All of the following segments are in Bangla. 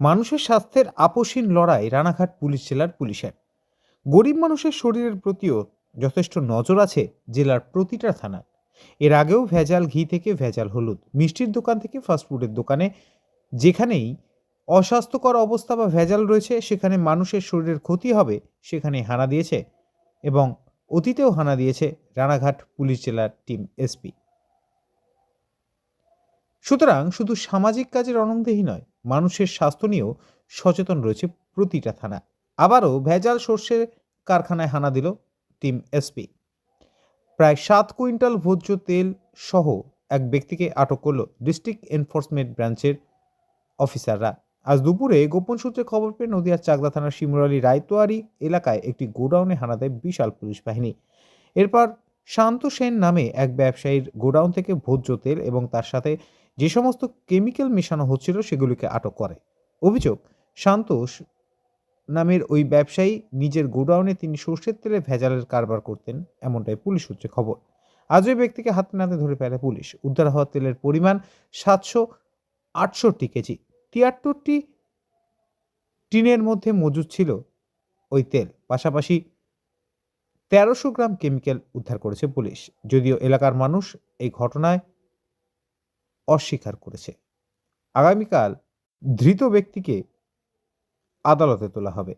মানুষের স্বাস্থ্যের আপোষহীন লড়াই রানাঘাট পুলিশ জেলার পুলিশের। গরিব মানুষের শরীরের প্রতিও যথেষ্ট নজর আছে জেলার প্রতিটা থানার এর আগেও ভেজাল ঘি থেকে ভেজাল হলুদ, মিষ্টির দোকান থেকে ফাস্টফুডের দোকানে যেখানেই অস্বাস্থ্যকর অবস্থা বা ভেজাল রয়েছে, সেখানে মানুষের শরীরের ক্ষতি হবে, সেখানে হানা দিয়েছে এবং অতীতেও হানা দিয়েছে রানাঘাট পুলিশ জেলার টিম এসপি। সুতরাং শুধু সামাজিক কাজের অনন্দেহী নয়, মানুষের স্বাস্থ্য নিয়েও সচেতন রয়েছে প্রতিটা থানা। আবারও ভেজাল সর্ষের কারখানায় হানা দিল টিম এসপি প্রায় সাত কুইন্টাল ভোজ্য তেল সহ এক ব্যক্তিকে আটক করল ডিস্ট্রিক্ট এনফোর্সমেন্ট ব্রাঞ্চের অফিসাররা। আজ দুপুরে গোপন সূত্রে খবর পেয়ে নদিয়ার চাকদা থানার শিমুরালী রায়তোয়ারি এলাকায় একটি গোডাউনে হানা দেয় বিশাল পুলিশ বাহিনী। এরপর শান্ত সেন নামে এক ব্যবসায়ীর গোডাউন থেকে ভোজ্য তেল এবং তার সাথে যে সমস্ত কেমিক্যাল মেশানো হচ্ছিল সেগুলিকে আটক করে। অভিযোগ শান্তোষ নামের ওই ব্যবসায়ী নিজের গোডাউনে তিনি সর্ষের তেলে ভেজালের কারবার করতেন, এমনটাই পুলিশ সূত্রে খবর। আজ ওই ব্যক্তিকে হাতে নাতে ধরে ফেলে পুলিশ। উদ্ধার হওয়া তেলের পরিমাণ সাতশো আটষট্টি কেজি। তিয়াত্তরটি টিনের মধ্যে মজুদ ছিল ওই তেল। পাশাপাশি তেরোশো গ্রাম কেমিক্যাল উদ্ধার করেছে পুলিশ। যদিও এলাকার মানুষ এই ঘটনায় অস্বীকার করেছে। আগামীকাল ধৃত ব্যক্তিকে আদালতে তোলা হবে।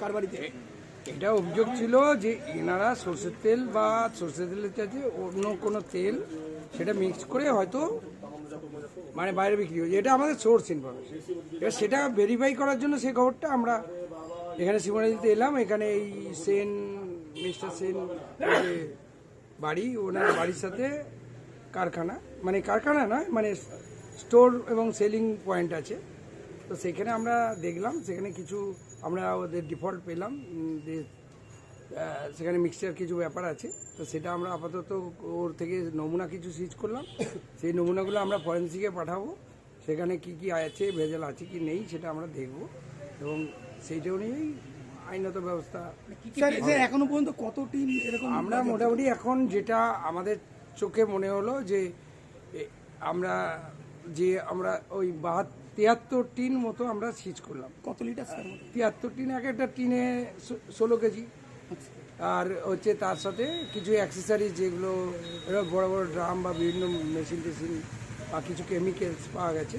কার বাড়িতে এটা অভিযোগ ছিল যে এনারা সর্ষের তেল বা সর্ষের তেলের চাইতে অন্য কোনো তেল সেটা মিক্স করে হয়তো মানে বাইরে বিক্রি হয়েছে এটা আমাদের সোর্স ইনফরমেশন এবার সেটা ভেরিফাই করার জন্য সেই খবরটা আমরা এখানে শিবনাদিতে এলাম। এখানে এই সেন, মিস্টার সেন বাড়ি, ওনার বাড়ির সাথে কারখানা মানে কারখানা নয় মানে স্টোর এবং সেলিং পয়েন্ট আছে। তো সেখানে আমরা দেখলাম সেখানে কিছু আমরা ওদের ডিফল্ট পেলাম যে সেখানে মিক্সচার কিছু ব্যাপার আছে। তো সেটা আমরা আপাতত ওর থেকে নমুনা কিছু সিজ করলাম। সেই নমুনাগুলো আমরা ফরেন্সিকে পাঠাবো। সেখানে কি কি আছে ভেজাল আছে কি নেই সেটা আমরা দেখব। এবং সেইটা নিয়েই আইনত ব্যবস্থা স্যার স্যার এখনও পর্যন্ত কত টিম এরকম আমরা মোটামুটি এখন যেটা আমাদের চোখে মনে হলো যে আমরা যে আমরা ওই বাহাত তিয়াত্তর টিন মতো আমরা সিজ করলাম। কত লিটার স্যার? তিয়াত্তর টিন এক একটা টিনে ষোলো কেজি। আর হচ্ছে তার সাথে কিছু অ্যাক্সেসারিজ যেগুলো বড় বড় ড্রাম বা বিভিন্ন মেশিন টেশিন বা কিছু কেমিক্যালস পাওয়া গেছে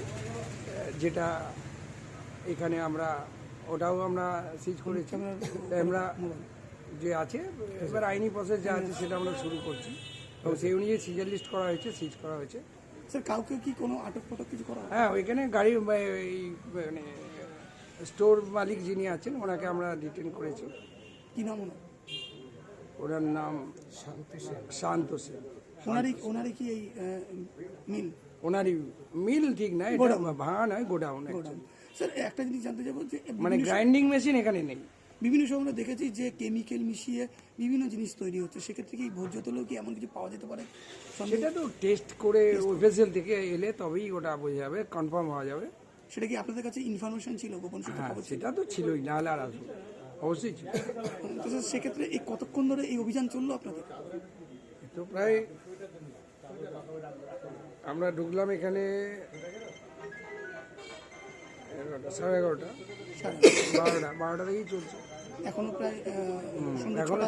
যেটা এখানে আমরা ওটাও আমরা সিজ করেছি। আমরা যে আছে এবার আইনি প্রসেস যা আছে সেটা আমরা শুরু করছি। এবং সেই অনুযায়ী সিজার লিস্ট করা হয়েছে সিজ করা হয়েছে। স্যার কাউকে কি কোনো আটক ফটক কিছু করা হ্যাঁ ওইখানে গাড়ি মানে স্টোর মালিক যিনি আছেন ওনাকে আমরা ডিটেন করেছি। কি নাম ওনার? ওনার নাম শান্ত সেন। ওনারই ওনারই কি এই মিল? ওনারই মিল ঠিক না এটা। ভাঙা নয় গোডাউন গোডাউন। স্যার একটা জিনিস জানতে যাব যে মানে গ্রাইন্ডিং মেশিন এখানে নেই। বিভিন্ন সময় আমরা দেখেছি যে কেমিক্যাল মিশিয়ে বিভিন্ন জিনিস তৈরি হচ্ছে। সেক্ষেত্রে কি ভোজ্য তেলেও কি এমন কিছু পাওয়া যেতে পারে? সেটা তো টেস্ট করে ওয়েফেসেল থেকে এলে তবেই ওটা বোঝা যাবে কনফার্ম হওয়া যাবে। সেটা কি আপনাদের কাছে ইনফরমেশন ছিল গোপন সূত্রে হ্যাঁ সেটা তো ছিলই নাহলে আর আসবে অবশ্যই ছিল। তো স্যার সেক্ষেত্রে এই কতক্ষণ ধরে এই অভিযান চলল আপনাদের? তো প্রায় আমরা ঢুকলাম এখানে এগারোটা সাড়ে এগারোটা। বারোটা বারোটা থেকেই চলছে। এখনও প্রায় সন্ধ্যা ছটা